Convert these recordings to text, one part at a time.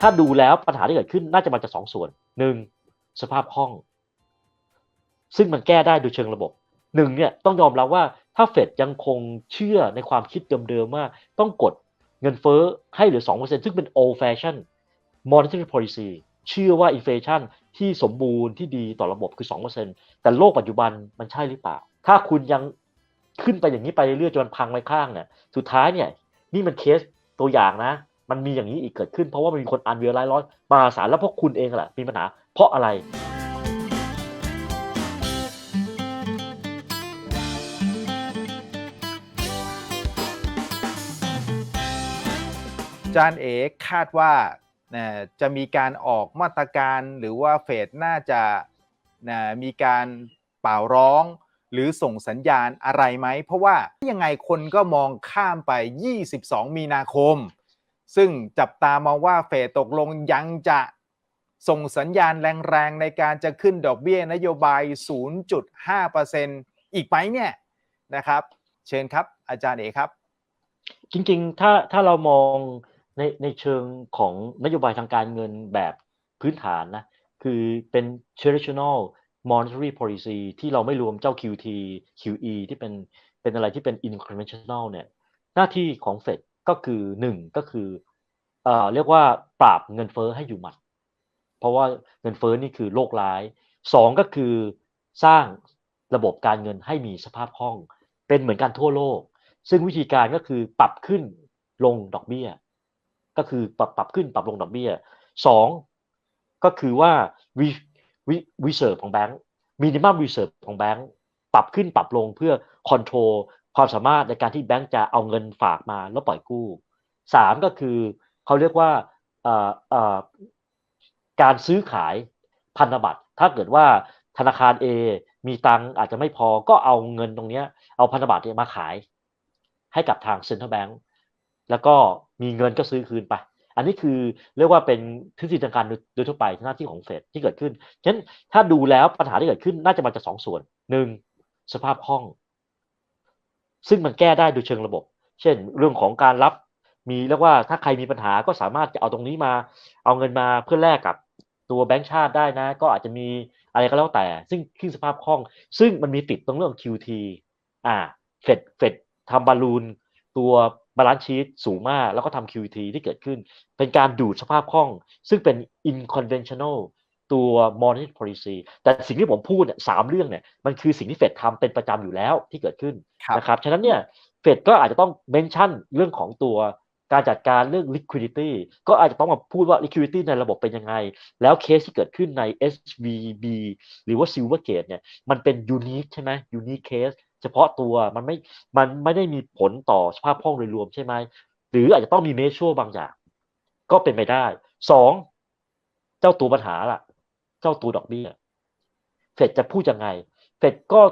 ถ้าดูแล้วปัญหาที่เกิดขึ้นน่าจะมาจากสองส่วนหนึ่งสภาพคล่อง ซึ่งมันแก้ได้โดยเชิงระบบหนึ่งเนี่ยต้องยอมรับว่าถ้าเฟดยังคงเชื่อในความคิดเดิมๆว่าต้องกดเงินเฟ้อให้เหลือ 2%ซึ่งเป็น old fashion monetary policy เชื่อว่า inflation ที่สมบูรณ์ที่ดีต่อระบบคือ 2%แต่โลกปัจจุบันมันใช่หรือเปล่า ถ้าคุณยังขึ้นไปอย่างนี้ไปเรื่อยๆจนพังไปข้างเนี่ยสุดท้ายเนี่ยนี่มันเคสตัวอย่างนะ มันมีอย่างนี้อีกเกิดขึ้นเพราะว่ามันมีคนอันเวลไลร้อนมาสารแล้วพวกคุณเองแหละมีปัญหาเพราะอะไรจารย์เอกคาดว่านะจะมีการออกมาตรการหรือว่าเฟดน่าจะนะมีการเป่าร้อง หรือส่งสัญญาณอะไรไหม เพราะว่ายังไงคนก็มองข้ามไป 22 มีนาคม ซึ่งจับตามองว่าเฟดตกลงยังจะส่งสัญญาณแรงๆ ในการจะขึ้นดอกเบี้ยนโยบาย 0.5%อีกไหมเนี่ยนะครับ เชิญครับอาจารย์เอกครับ จริงๆ ถ้าถ้าเรามองในในเชิงของนโยบายทางการเงินแบบพื้นฐานนะ คือเป็น traditional monetary policy ที่เราไม่รวมเจ้า QT QE ที่เป็นเป็นอะไรที่เป็น unconventional เนี่ย หน้าที่ของเฟด ก็คือหนึ่งก็คือเอ่อเรียกว่าปราบเงินเฟ้อให้อยู่หมัด เพราะว่าเงินเฟ้อนี่คือโรคร้ายสองก็คือสร้างระบบการเงินให้มีสภาพคล่อง เป็นเหมือนกันทั่วโลก ซึ่งวิธีการก็คือปรับขึ้นลงดอกเบี้ย ก็คือปรับปรับขึ้นปรับลงดอกเบี้ยสองก็คือว่าวิวิวิเซิร์ฟของแบงก์มินิมัมวิเซิร์ฟของแบงก์ปรับขึ้นปรับลงเพื่อคอนโทรลความสามารถในการที่แบงก์จะเอาเงินฝากมาแล้วปล่อยกู้สามก็คือเขาเรียกว่าการซื้อขายพันธบัตร ถ้าเกิดว่าธนาคาร A มีตังอาจจะไม่พอก็เอาเงินตรงนี้เอาพันธบัตรมาขาย ให้กับทางเซ็นทรัลแบงก์แล้วก็มีเงินก็ซื้อคืนไป อันนี้คือเรียกว่าเป็นทฤษฎีทางการโดยทั่วไปหน้าที่ของเฟดที่เกิดขึ้นฉะนั้นถ้าดูแล้วปัญหาที่เกิดขึ้นน่าจะมาจากสองส่วนหนึ่งสภาพคล่อง ซึ่งมันแก้ได้โดยเชิงระบบ เช่น เรื่องของการรับมีเรียกว่าถ้าใครมีปัญหาก็สามารถจะเอาตรงนี้มา เอาเงินมาเพื่อแลกกับตัวแบงก์ชาติได้นะ ก็อาจจะมีอะไรก็แล้วแต่ ซึ่งขึ้นสภาพคล่อง ซึ่งมันมีติดตรงเรื่อง QT อ่าเฟดเฟดทำบอลลูนตัวบาลานซ์ชีตสูงมาก แล้วก็ทำ QT ที่เกิดขึ้น เป็นการดูดสภาพคล่อง ซึ่งเป็น unconventional ตัว monetary policy แต่สิ่งที่ผมพูดเนี่ยสามเรื่องเนี่ยมันคือสิ่งที่เฟดทำเป็นประจำอยู่แล้วที่เกิดขึ้นครับนะครับฉะนั้นเนี่ยเฟดก็อาจจะต้องเมนชั่นเรื่องของตัวการจัดการเรื่อง liquidity ก็อาจจะต้องมาพูดว่า liquidity ในระบบเป็นยังไง แล้วเคสที่เกิดขึ้นใน SVB หรือว่า Silvergate เนี่ยมันเป็น unique ใช่ไหม unique case เฉพาะตัวมันไม่ มันไม่ได้มีผลต่อสภาพคล่องโดยรวมใช่ไหม หรืออาจจะต้องมีเมชชัวบางอย่าง ก็เป็นไปได้สองเจ้าตัวปัญหาล่ะ เจ้าตัวดอกเบี้ยเฟดจะพูดยังไง เฟดก็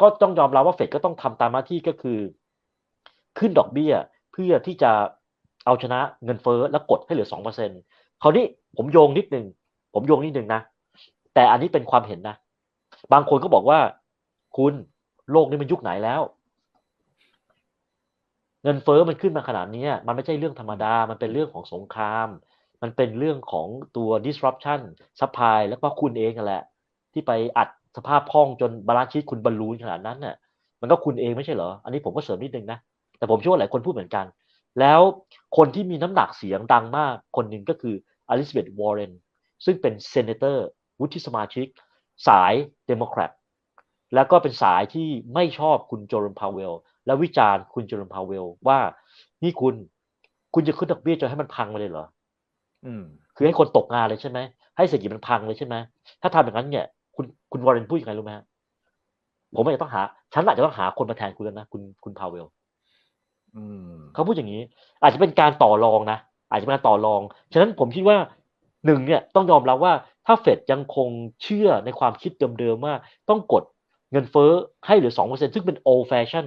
ก็ต้องยอมรับว่าเฟดก็ต้องทำตามหน้าที่ก็คือ ขึ้นดอกเบี้ยเพื่อที่จะเอาชนะเงินเฟ้อแล้วกดให้เหลือสองเปอร์เซ็นคราวนี้ผมโยงนิดนึงผมโยงนิดนึงนะ แต่อันนี้เป็นความเห็นนะ บางคนก็บอกว่า คุณโลกนี้มันยุคไหนแล้ว เงินเฟ้อมันขึ้นมาขนาดนี้มันไม่ใช่เรื่องธรรมดา มันเป็นเรื่องของสงคราม มันเป็นเรื่องของตัว disruption supply แล้วก็คุณเองนั่นแหละ ที่ไปอัดสภาพคล่องจนบาลานซ์ชีตคุณบอลลูนขนาดนั้นน่ะมันก็คุณเองไม่ใช่เหรอ อันนี้ผมก็เสริมนิดนึงนะ แต่ผมเชื่อว่าหลายคนพูดเหมือนกัน แล้วคนที่มีน้ำหนักเสียงดังมากคนหนึ่งก็คืออลิซาเบธวอร์เรนซึ่งเป็นเซเนเตอร์วุฒิสมาชิก สายเดโมแครตแล้วก็เป็นสายที่ไม่ชอบคุณโจรนพาวเวล และวิจารณ์คุณโจรนพาวเวลว่านี่คุณคุณจะขึ้นดอกเบี้ยจนให้มันพังไปเลยเหรอ คือให้คนตกงานเลยใช่ไหมให้เศรษฐกิจมันพังเลยใช่ไหมถ้าทำอย่างนั้นเนี่ย คุณคุณวอร์เรนพูดยังไงรู้ไหมฮะผมอาจจะต้องหา ฉันอาจจะต้องหาคนมาแทนคุณแล้วนะคุณคุณพาวเวลอืมเขาพูดอย่างนี้ อาจจะเป็นการต่อรองนะอาจจะเป็นการต่อรอง ฉะนั้นผมคิดว่าหนึ่งเนี่ยต้องยอมรับว่าถ้าเฟดยังคงเชื่อในความคิดเดิมๆว่าต้องกดเงินเฟ้อให้เหลือ2%ซึ่งเป็น old fashion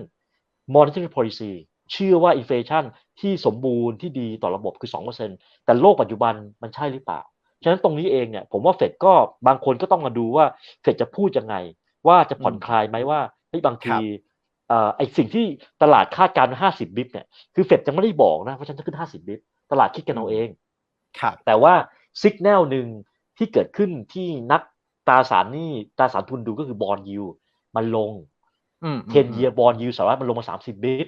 monetary policy เชื่อว่า inflation ที่สมบูรณ์ที่ดีต่อระบบคือ 2%แต่โลกปัจจุบันมันใช่หรือเปล่า ฉะนั้นตรงนี้เองเนี่ยผมว่าเฟดก็บางคนก็ต้องมาดูว่าเฟดจะพูดยังไง ว่าจะผ่อนคลายไหมว่าเฮ้ยบางทีเอ่อไอสิ่งที่ตลาดคาดการณ์50 บิปเนี่ยคือเฟดยังไม่ได้บอกนะว่าฉันจะขึ้น 50 บิปตลาดคิดกันเอาเองครับแต่ว่าสัญญาณหนึ่งที่เกิดขึ้นที่นักตราสารหนี้ตราสารทุนดูก็คือบอลยูมันลงอืม10 year bond yield สหรัฐมันลงมา 30 บิป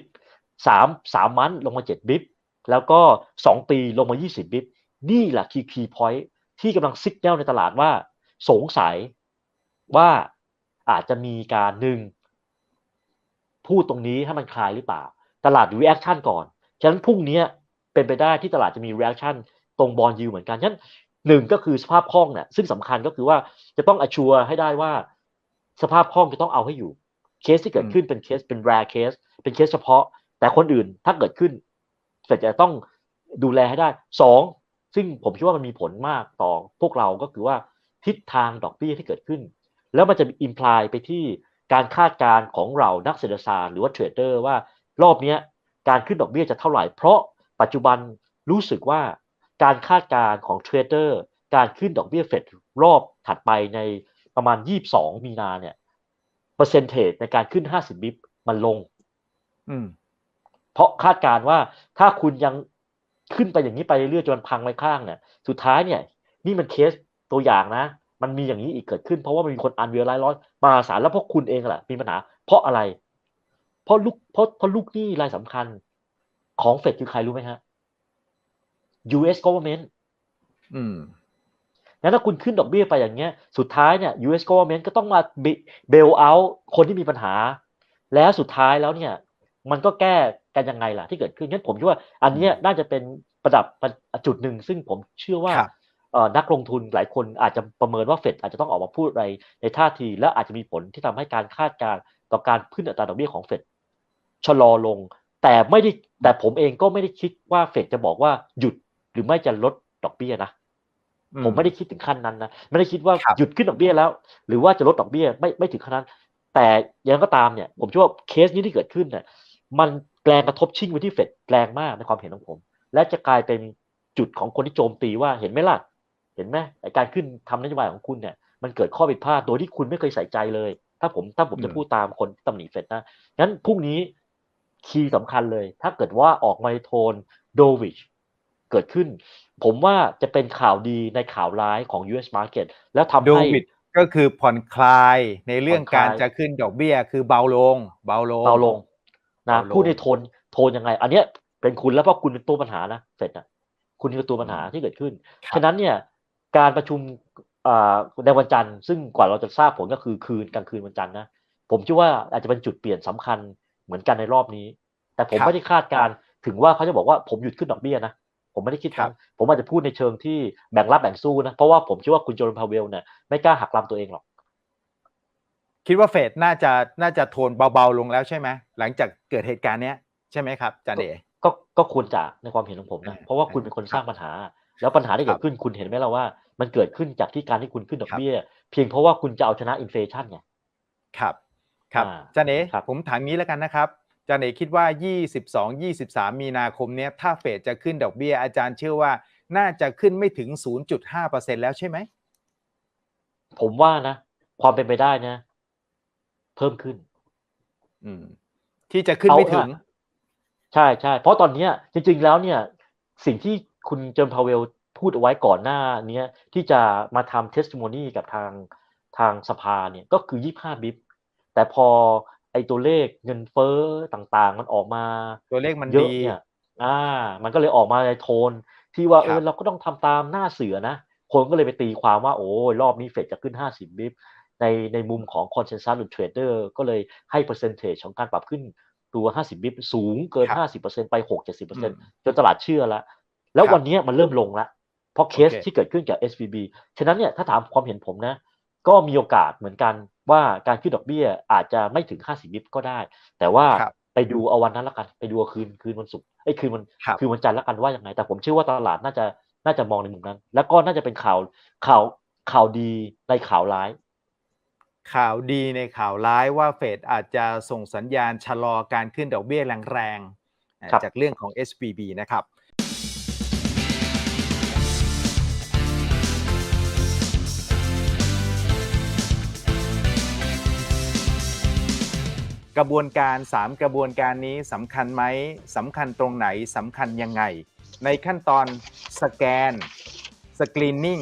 สามสามมันลงมา7บิปแล้วก็2ปีลงมา20บิปนี่แหละคือ key point ที่กำลังซิกแนลในตลาดว่า สงสัยว่าอาจจะมีการหนึ่งพูดตรงนี้ให้มันคลายหรือเปล่า ตลาด reaction ก่อน ฉะนั้นพรุ่งนี้เป็นไปได้ที่ตลาดจะมี reaction ตรงบอลยูเหมือนกัน ฉะนั้นหนึ่งก็คือสภาพคล่องเนี่ยซึ่งสำคัญก็คือว่าจะต้อง assure ให้ได้ว่า สภาพคล่องจะต้องเอาให้อยู่ เคสที่เกิดขึ้นเป็นเคสเป็น rare case เป็นเคสเฉพาะ แต่คนอื่นถ้าเกิดขึ้นเฟดจะต้องดูแลให้ได้สองซึ่งผมคิดว่ามันมีผลมากต่อพวกเราก็คือว่าทิศทางดอกเบี้ยที่เกิดขึ้น แล้วมันจะอิมพลายไปที่การคาดการณ์ของเรานักเศรษฐศาสตร์หรือว่าเทรดเดอร์ว่ารอบนี้การขึ้นดอกเบี้ยจะเท่าไหร่ เพราะปัจจุบันรู้สึกว่าการคาดการณ์ของเทรดเดอร์การขึ้นดอกเบี้ยเฟดรอบถัดไปในประมาณ 22 มีนาเนี่ยเปอร์เซนเทจในการขึ้น 50 บิปมันลงอืม เพราะคาดการณ์ว่าถ้าคุณยังขึ้นไปอย่างนี้ไปเรื่อยๆจนพังไปข้างเนี่ย สุดท้ายเนี่ย นี่มันเคสตัวอย่างนะ มันมีอย่างนี้อีกเกิดขึ้นเพราะว่ามันมีคนอันเวลไลร้อยมหาศาลแล้วเพราะคุณเองแหละมีปัญหา เพราะอะไร เพราะลูกเพราะเพราะลูกหนี้รายสำคัญของเฟดคือใครรู้ไหมฮะ U.S. government อืมงั้นถ้าคุณขึ้นดอกเบี้ยไปอย่างเงี้ย สุดท้ายเนี่ย U.S. government ก็ต้องมาเบลเอาคนที่มีปัญหา แล้วสุดท้ายแล้วเนี่ย มันก็แก้กันยังไงล่ะที่เกิดขึ้นงั้นผมคิดว่า อันเนี้ยน่าจะเป็นประดับจุดหนึ่งซึ่งผมเชื่อว่าครับเอ่อนักลงทุนหลายคนอาจจะประเมินว่าเฟดอาจจะต้องออกมาพูดอะไรในท่าที และอาจจะมีผลที่ทำให้การคาดการณ์ต่อการขึ้นอัตราดอกเบี้ยของเฟดชะลอลง แต่ไม่ได้แต่ผมเองก็ไม่ได้คิดว่าเฟดจะบอกว่าหยุดหรือไม่จะลดดอกเบี้ยนะอืผมไม่ได้คิดถึงขั้นนั้นนะไม่ได้คิดว่าครับหยุดขึ้นดอกเบี้ยแล้ว หรือว่าจะลดดอกเบี้ยไม่ไม่ถึงขนาดนั้น แต่อยังไงก็ตามเนี่ย ผมเชื่อว่าเคสนี้ที่เกิดขึ้นเนี่ย มันแรงกระทบชิ่งไปที่เฟดแรงมากในความเห็นของผม และจะกลายเป็นจุดของคนที่โจมตีว่าเห็นไหมล่ะ เห็นไหมไอ้การขึ้นทำนโยบายของคุณเนี่ย มันเกิดข้อผิดพลาดโดยที่คุณไม่เคยใส่ใจเลย ถ้าผมถ้าผมจะพูดตามคนที่ตำหนิเฟดนะงั้นพรุ่งนี้คีย์สำคัญเลย ถ้าเกิดว่าออกมาในโทนโดวิชเกิดขึ้น ผมว่าจะเป็นข่าวดีในข่าวร้ายของ US Market แล้วทำโดให้วิดก็คือผ่อนคลายในเรื่องผ่อนคลายการจะขึ้นดอกเบี้ยคือเบาลง เบาลงเบาลง นะเบาลงพูดในโทนโทนยังไง อันเนี้ยเป็นคุณแล้วเพราะคุณเป็นตัวปัญหานะเฟดนะคุณคือตัวปัญหาที่เกิดขึ้นครับฉะนั้นเนี่ยการประชุมอ่าในวันจันทร์ซึ่งกว่าเราจะทราบผลก็คือคืนกลางคืนวันจันทร์นะผมคิดว่าอาจจะเป็นจุดเปลี่ยนสำคัญเหมือนกันในรอบนี้ แต่ผมครับไม่ได้คาดการณ์ถึงว่าเขาจะบอกว่าผมหยุดขึ้นดอกเบี้ยนะผมไม่ได้คิดครันั้บนผมอาจจะพูดในเชิงที่แบ่งรับแบ่งสู้นะเพราะว่าผมคิดว่าคุณโจนพาเวลเนี่ยไม่กล้าหักลำตัวเองหรอก คิดว่าเฟดน่าจะน่าจะโทนเบาๆลงแล้วใช่ไหมหลังจากเกิดเหตุการณ์เนี้ยใช่ไหมครับจานเด๋ก็ก็ควรจะในความเห็นของผมนะอ่าเพราะว่าคุณเป็นคนสร้างปัญหา แล้วปัญหาที่ครัเกิบดขึ้นคุณเห็นไหมล่ะว่า มันเกิดขึ้นจากที่การที่คุณขึ้นดอกครับเบี้ย เพียงเพราะว่าคุณจะเอาชนะอินเฟลชันไงครับครับอ่าจานเอ๋ครับผมถามงี้แล้วกันนะครับจานเอ๋คิดว่า 22 23 มีนาคมเนี้ยถ้าเฟดจะขึ้นดอกเบี้ยอาจารย์เชื่อว่าน่าจะขึ้นไม่ถึง 0.5%แล้วใช่ไหมผมว่านะ ความเป็นไปได้นะ เพิ่มขึ้น อืม ที่จะขึ้นไม่ถึงเอาล่ะใช่ใช่เพราะตอนเนี้ย จริง ๆ แล้วเนี่ย สิ่งที่คุณเจมพาเวลพูดเอาไว้ก่อนหน้าเนี้ยที่จะมาทำเทสติ m ม n นีกับทางทางสภาเนี่ยก็คือ25บิปแต่พอไอตัวเลขเงินเฟ้อต่างๆ มันออกมา ตัวเลขมันเยอะดีเนี่ยอ่า มันก็เลยออกมาในโทน ที่ว่าครับเออเราก็ต้องทำตามหน้าเสือนะคนก็เลยไปตีความว่าโอ้ยรอบนี้เฟดจะขึ้น50บิป ในในมุมของคอนเซน s ซ s หรือเทรดเดอร์ก็เลยให้เปอร์เซนเทจของการปรับขึ้นตัว 50 บิปสูงเกินครับ50%ไป 6-70%อืมจนตลาดเชื่อแล้ว แล้วครับวันนี้มันเริ่มลงแล้ว เพราะเคสโอเคที่เกิดขึ้นกับ SVB ฉะนั้นเนี่ยถ้าถามความเห็นผมนะ ก็มีโอกาสเหมือนกันว่าการขึ้นดอกเบี้ยอาจจะไม่ถึง 50 บิปก็ได้ แต่ว่าครับไปดูเอาวันนั้นละกัน ไปดูเอาคืนคืนวันศุกร์ไอ้ยคืนวันครับคืนวันจันทร์ละกันว่ายังไง แต่ผมเชื่อว่าตลาดน่าจะน่าจะมองในมุมนั้น แล้วก็น่าจะเป็นข่าวข่าวข่าวดีในข่าวร้าย ข่าวดีในข่าวร้ายว่าเฟดอาจจะส่งสัญญาณชะลอการขึ้นดอกเบี้ยแรงๆอ่าครับจากเรื่องของ SVB นะครับกระบวนการ 3 กระบวนการนี้สำคัญไหมสำคัญตรงไหนสำคัญยังไง ในขั้นตอนสแกน สกรีนนิ่ง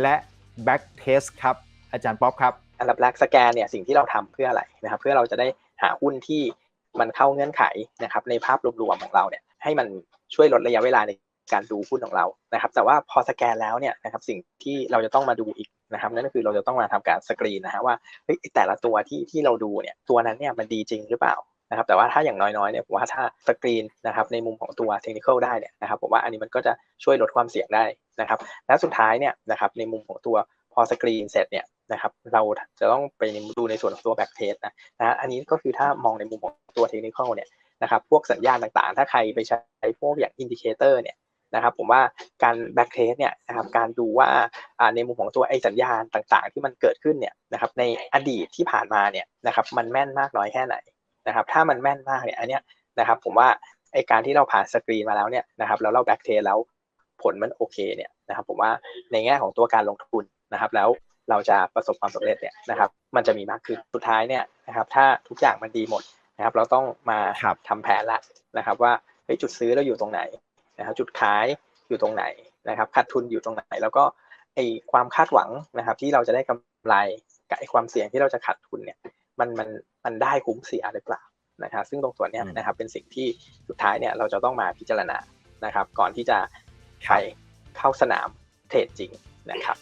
และแบ็กเทสครับ อาจารย์ป๊อปครับ อันดับแรกสแกนเนี่ยสิ่งที่เราทำเพื่ออะไรนะครับ เพื่อเราจะได้หาหุ้นที่มันเข้าเงื่อนไขนะครับ ในภาพรวมๆของเราเนี่ยให้มันช่วยลดระยะเวลาในการดูหุ้นของเรานะครับ แต่ว่าพอสแกนแล้วเนี่ยนะครับสิ่งที่เราจะต้องมาดูอีกนะครับนั่นก็คือเราจะต้องมาทำการสกรีนนะฮะว่าเฮ้ยแต่ละตัวที่ที่เราดูเนี่ยตัวนั้นเนี่ยมันดีจริงหรือเปล่านะครับแต่ว่าถ้าอย่างน้อยๆเนี่ยผมว่าถ้าสกรีนนะครับในมุมของตัวเทคนิคได้เนี่ยนะครับผมว่าอันนี้มันก็จะช่วยลดความเสี่ยงได้นะครับและสุดท้ายเนี่ยนะครับในมุมของตัวพอสกรีนเสร็จเนี่ย นะครับ เราจะต้องไปดูในส่วนของตัวแบ็กเทสนะนะอันนี้ก็คือถ้ามองในมุมของตัวเทคนิคเนี่ยนะครับพวกสัญญาณต่างๆ ถ้าใครไปใช้พวกอย่างอินดิเคเตอร์เนี่ยนะครับผมว่าการแบ็กเทสเนี่ยนะครับการดูว่าในมุมของตัวไอสัญญาณต่างๆ ที่มันเกิดขึ้นเนี่ยนะครับในอดีตที่ผ่านมาเนี่ยนะครับมันแม่นมากน้อยแค่ไหนนะครับถ้ามันแม่นมากเนี่ยอันเนี้ยนะครับผมว่าไอการที่เราผ่านสกรีนมาแล้วเนี่ยนะครับแล้วเราแบ็กเทสแล้วผลมันโอเคเนี่ยนะครับผมว่าในแง่ของตัวการลงทุนนะครับแล้ว เราจะประสบความสำเร็จเนี่ยนะครับ มันจะมีมากขึ้นสุดท้ายเนี่ยนะครับถ้าทุกอย่างมันดีหมดนะครับ เราต้องมาครับทำแผนละนะครับ ว่าเฮ้ยจุดซื้อเราอยู่ตรงไหนนะครับ จุดขายอยู่ตรงไหนนะครับขาดทุนอยู่ตรงไหน แล้วก็ไอความคาดหวังนะครับ ที่เราจะได้กำไรกับไอความเสี่ยงที่เราจะขาดทุนเนี่ยมันมันมันได้คุ้มเสียหรือเปล่านะครับซึ่งตรงส่วนเนี้ยอืมนะครับเป็นสิ่งที่สุดท้ายเนี่ยเราจะต้องมาพิจารณานะครับ ก่อนที่จะไปเข้าสนามเทรดจริงนะครับ